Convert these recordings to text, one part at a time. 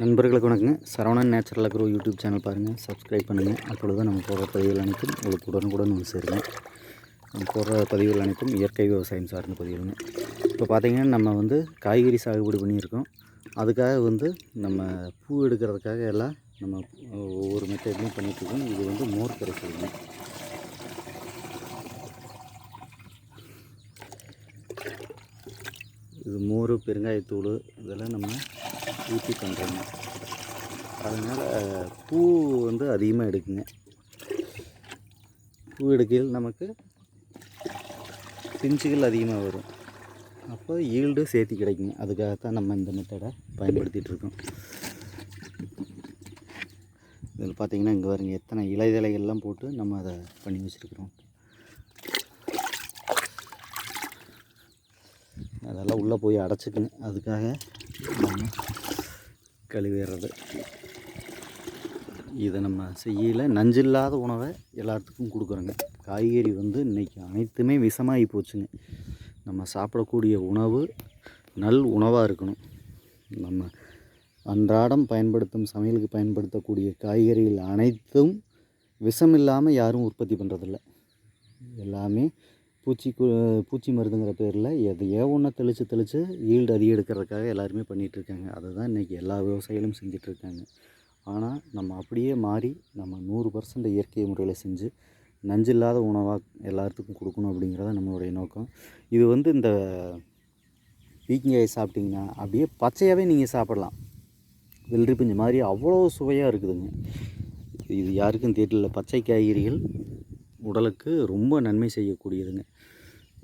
நண்பர்களுக்கு வணக்கங்க. Saravanan natural agro YouTube channel பாருங்கள் சப்ஸ்கிரைப் பண்ணுங்கள் அப்பொழுது தான் நம்ம போடுற பதிவுகள் அனைத்தும் உங்களுக்கு உடனுக்குடன் வந்து சேருங்க. நம்ம போடுற பதிவுகள் அனைத்தும் இயற்கை விவசாயம் சார்ந்த பதிவுகளுங்க. இப்போ பார்த்தீங்கன்னா நம்ம வந்து காய்கறி சாகுபடி பண்ணியிருக்கோம். அதுக்காக வந்து நம்ம பூ எடுக்கிறதுக்காக எல்லாம் நம்ம ஒவ்வொரு மெத்தட்லையும் பண்ணிகிட்ருக்கோம் இது வந்து மோர் கரைசலுங்க இது மோர் பெருங்காயத்தூள் இதெல்லாம் நம்ம ஊற்றி பண்ணுறாங்க. அதனால் பூ வந்து அதிகமாக எடுக்குங்க. பூ எடுக்கையில் நமக்கு பிஞ்சுகள் அதிகமாக வரும். அப்போ ஈல்டு சேர்த்து கிடைக்குங்க. அதுக்காகத்தான் நம்ம இந்த மெத்தடை பயன்படுத்திகிட்டு இருக்கோம். இதில் பார்த்தீங்கன்னா இங்கே வரீங்க எத்தனை இலைதலைகள்லாம் போட்டு நம்ம அதை பண்ணி வச்சுருக்குறோம். அதெல்லாம் உள்ளே போய் அடைச்சிக்குங்க அதுக்காக கழுவிடுறது இதை நம்ம செய்யல. நஞ்சில்லாத உணவை எல்லாத்துக்கும் கொடுக்குறோங்க. காய்கறி வந்து இன்றைக்கி அனைத்துமே விஷமாகி போச்சுங்க. நம்ம சாப்பிடக்கூடிய உணவு நல் உணவாக இருக்கணும். நம்ம அன்றாடம் பயன்படுத்தும் சமையலுக்கு பயன்படுத்தக்கூடிய காய்கறிகள் அனைத்தும் விஷம் இல்லாமல் யாரும் உற்பத்தி பண்ணுறதில்ல எல்லாமே பூச்சி கு- பூச்சி மருந்துங்கிற பேரில் எதையோ ஒன்று தெளித்து தெளித்து ஈல்டு அதிகம் எடுக்கிறதுக்காக எல்லாருமே பண்ணிகிட்டு இருக்காங்க அதை தான் இன்றைக்கி எல்லா விவசாயிகளும் செஞ்சுட்டு இருக்காங்க ஆனால் நம்ம அப்படியே மாறி நம்ம நூறு பர்சன்ட் இயற்கை முறையில் செஞ்சு நஞ்சில்லாத உணவாக எல்லாத்துக்கும் கொடுக்கணும் அப்படிங்கிறத நம்மளுடைய நோக்கம். இது வந்து இந்த பீக்கிங்காய் சாப்பிட்டிங்கன்னா அப்படியே பச்சையாகவே நீங்கள் சாப்பிடலாம். வெள்ளரி பிஞ்சு மாதிரி அவ்வளோ சுவையாக இருக்குதுங்க. இது யாருக்கும் தெரியல. பச்சை காய்கறிகள் உடலுக்கு ரொம்ப நன்மை செய்யக்கூடியதுங்க.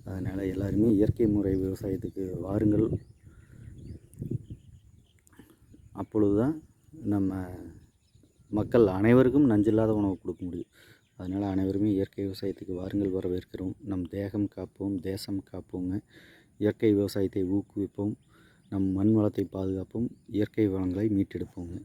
அதனால் எல்லாருமே இயற்கை முறை விவசாயத்துக்கு வாருங்கள். அப்பொழுது தான் நம்ம மக்கள் அனைவருக்கும் நஞ்சில்லாத உணவு கொடுக்க முடியும். அதனால் அனைவருமே இயற்கை விவசாயத்துக்கு வாருங்கள் வரவேற்கிறோம். நம் தேகம் காப்போம் தேசம் காப்போங்க. இயற்கை விவசாயத்தை ஊக்குவிப்போம். நம் மண் வளத்தை பாதுகாப்போம். இயற்கை வளங்களை மீட்டெடுப்போங்க.